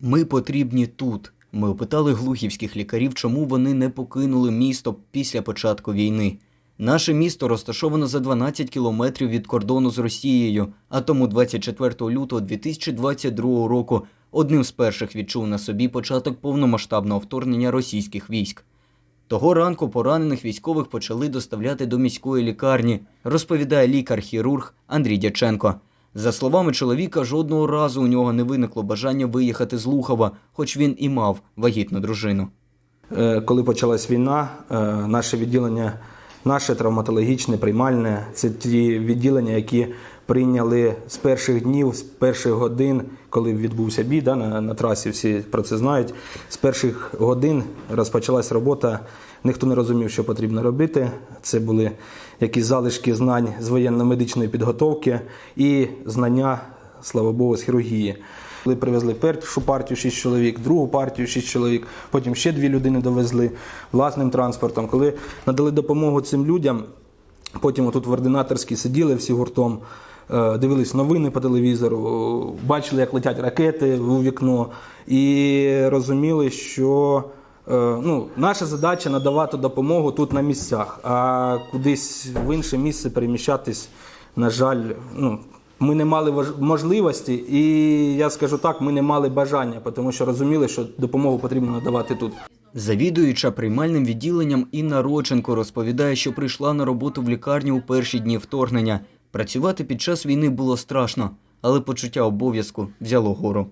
Ми потрібні тут. Ми опитали глухівських лікарів, чому вони не покинули місто після початку війни. Наше місто розташовано за 12 кілометрів від кордону з Росією, а тому 24 лютого 2022 року одним з перших відчув на собі початок повномасштабного вторгнення російських військ. Того ранку поранених військових почали доставляти до міської лікарні, розповідає лікар-хірург Андрій Дяченко. За словами чоловіка, жодного разу у нього не виникло бажання виїхати з Лухова, хоч він і мав вагітну дружину. Е, Коли почалась війна, е, наше відділення, наше травматологічне, приймальне, це ті відділення, які прийняли з перших днів, з перших годин, коли відбувся бій да, на, на трасі, всі про це знають. З перших годин розпочалась робота. Ніхто не розумів, що потрібно робити. Це були якісь залишки знань з воєнно-медичної підготовки і знання, слава Богу, з хірургії. Коли привезли першу партію 6 чоловік, другу партію 6 чоловік, потім ще дві людини довезли власним транспортом. Коли надали допомогу цим людям, потім отут в ординаторській сиділи всі гуртом, дивились новини по телевізору, бачили, як летять ракети у вікно, і розуміли, що е, ну, наша задача надавати допомогу тут на місцях, а кудись в інше місце переміщатись, на жаль, ну, ми не мали можливості, і я скажу так, ми не мали бажання, тому що розуміли, що допомогу потрібно надавати тут. Завідуюча приймальним відділенням Інна Роченко розповідає, що прийшла на роботу в лікарню у перші дні вторгнення. Працювати під час війни було страшно, але почуття обов'язку взяло гору.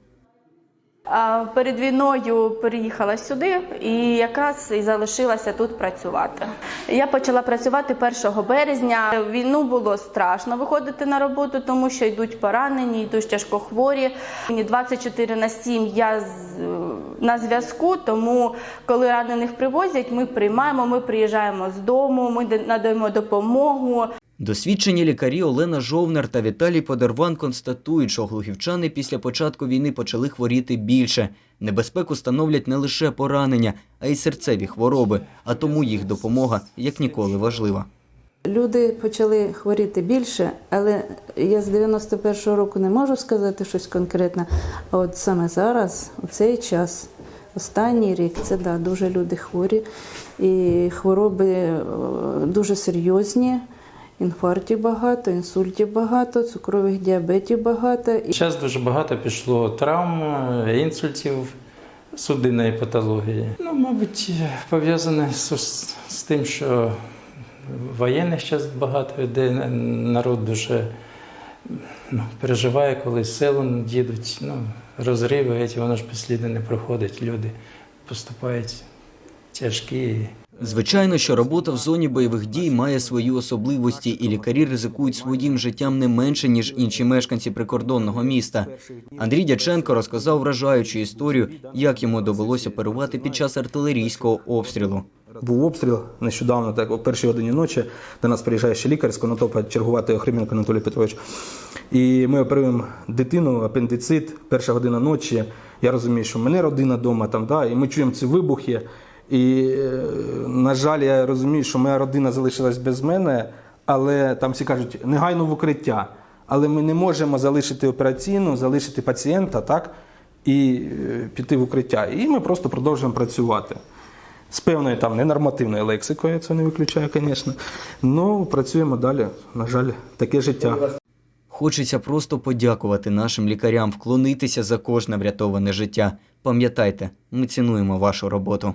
Перед війною переїхала сюди і якраз і залишилася тут працювати. Я почала працювати 1 березня. Війну було страшно виходити на роботу, тому що йдуть поранені, йдуть тяжкохворі. Мені 24 на 7 я на зв'язку, тому коли ранених привозять, ми приймаємо, ми приїжджаємо з дому, ми надаємо допомогу. Досвідчені лікарі Олена Жовнар та Віталій Подерван констатують, що глухівчани після початку війни почали хворіти більше. Небезпеку становлять не лише поранення, а й серцеві хвороби, а тому їх допомога як ніколи важлива. Люди почали хворіти більше, але я з 91-го року не можу сказати щось конкретне. А от саме зараз, у цей час, останній рік, це да, дуже люди хворі. І хвороби е, дуже серйозні. Інфарктів багато, інсультів багато, цукрових діабетів багато. Зараз дуже багато пішло травм, інсультів, судинної патології. Ну, мабуть, пов'язане з, з тим, що воєнних зараз багато йде, народ дуже ну, переживає, коли з селом їдуть, ну, розриви, воно ж безслідно не проходить. Люди поступають тяжкі. Звичайно, що робота в зоні бойових дій має свої особливості, і лікарі ризикують своїм життям не менше ніж інші мешканці прикордонного міста. Андрій Дяченко розказав вражаючу історію, як йому довелося оперувати під час артилерійського обстрілу. Був обстріл нещодавно, так о першій годині ночі. До нас приїжджає ще лікар з Конотопа чергувати Охрименко Анатолій Петрович. І ми оперуємо дитину, апендицит, перша година ночі. Я розумію, що в мене родина вдома там, да, і ми чуємо ці вибухи. І, е, на жаль, я розумію, що моя родина залишилась без мене, але там всі кажуть, негайно в укриття. Але ми не можемо залишити операційну, залишити пацієнта, так, і е, піти в укриття. І ми просто продовжуємо працювати. З певною там ненормативною лексикою, я це не виключаю, звісно. Ну, працюємо далі. На жаль, таке життя. Хочеться просто подякувати нашим лікарям, вклонитися за кожне врятоване життя. Пам'ятайте, ми цінуємо вашу роботу.